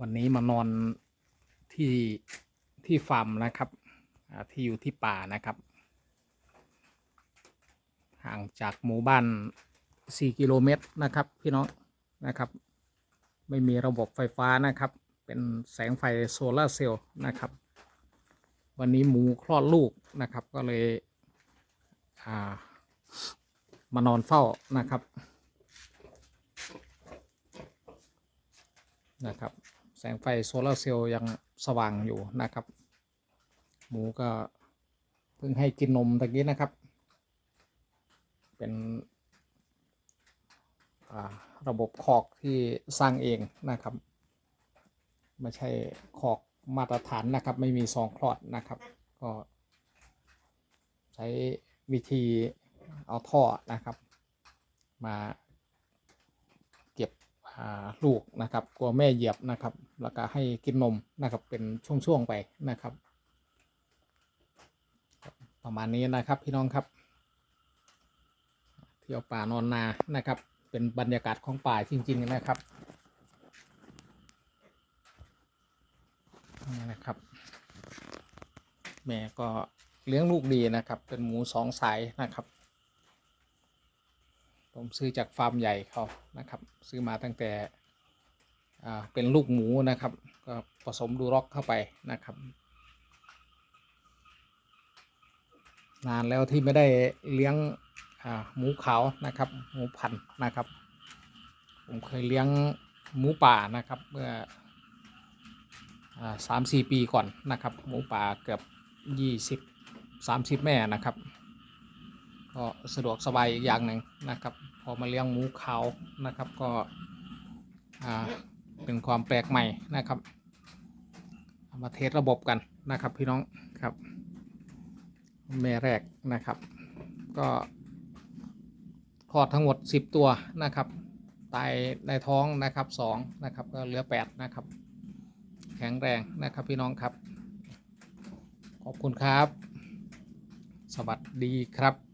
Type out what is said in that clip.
วันนี้มานอนที่ที่ฟาร์มนะครับที่อยู่ที่ป่านะครับ ห่างจากหมู่บ้าน 4 กิโลเมตรนะครับ พี่น้องนะครับ ไม่มีระบบไฟฟ้านะครับ เป็นแสงไฟโซลาร์เซลล์นะครับ วันนี้หมูคลอดลูกนะครับ ก็เลยามานอนเฝ้านะครับนะครับ งไฟโซลาร์เซลล์ยังสว่างอยู่นะครับ หมูก็เพิ่งให้กินนมตะกี้นะครับ เป็นระบบคอกที่สร้างเองนะครับ ไม่ใช่คอกมาตรฐานนะครับ ไม่มีซองคลอดนะครับ ก็ใช้วิธีเอาท่อนะครับ มา ลูกนะครับกลัวแม่เหยียบนะครับ แล้วก็ให้กินนมนะครับเป็นช่วงๆไปนะครับ ประมาณนี้นะครับพี่น้องครับ เที่ยวป่านอนนานะครับ เป็นบรรยากาศของป่าจริง ๆนะครับนี่นะครับ แม่ก็เลี้ยงลูกดีนะครับ เป็นหมูสองสายนะครับ ผมซื้อจากฟาร์มใหญ่เขานะครับ ซื้อมาตั้งแต่เป็นลูกหมูนะครับ ก็ผสมดูร็อกเข้าไปนะครับ นานแล้วที่ไม่ได้เลี้ยงหมูขาวนะครับ หมูพันธุ์นะครับ ผมเคยเลี้ยงหมูป่านะครับเมื่อสามสี่ปีก่อนนะครับ หมูป่าเกือบยี่สิบสามสิบแม่นะครับ ก็สะดวกสบายอีกอย่างหนึ่งนะครับ พอมาเลี้ยงหมูขาวนะครับก็เป็นความแปลกใหม่นะครับเอามาเทสระบบกันนะครับพี่น้องครับแม่แรกนะครับ ก็คลอดทั้งหมด 10 ตัวนะครับตายในท้องนะครับ2นะครับก็เหลือ 8 นะครับ แข็งแรงนะครับพี่น้องครับ ขอบคุณครับ สวัสดีครับ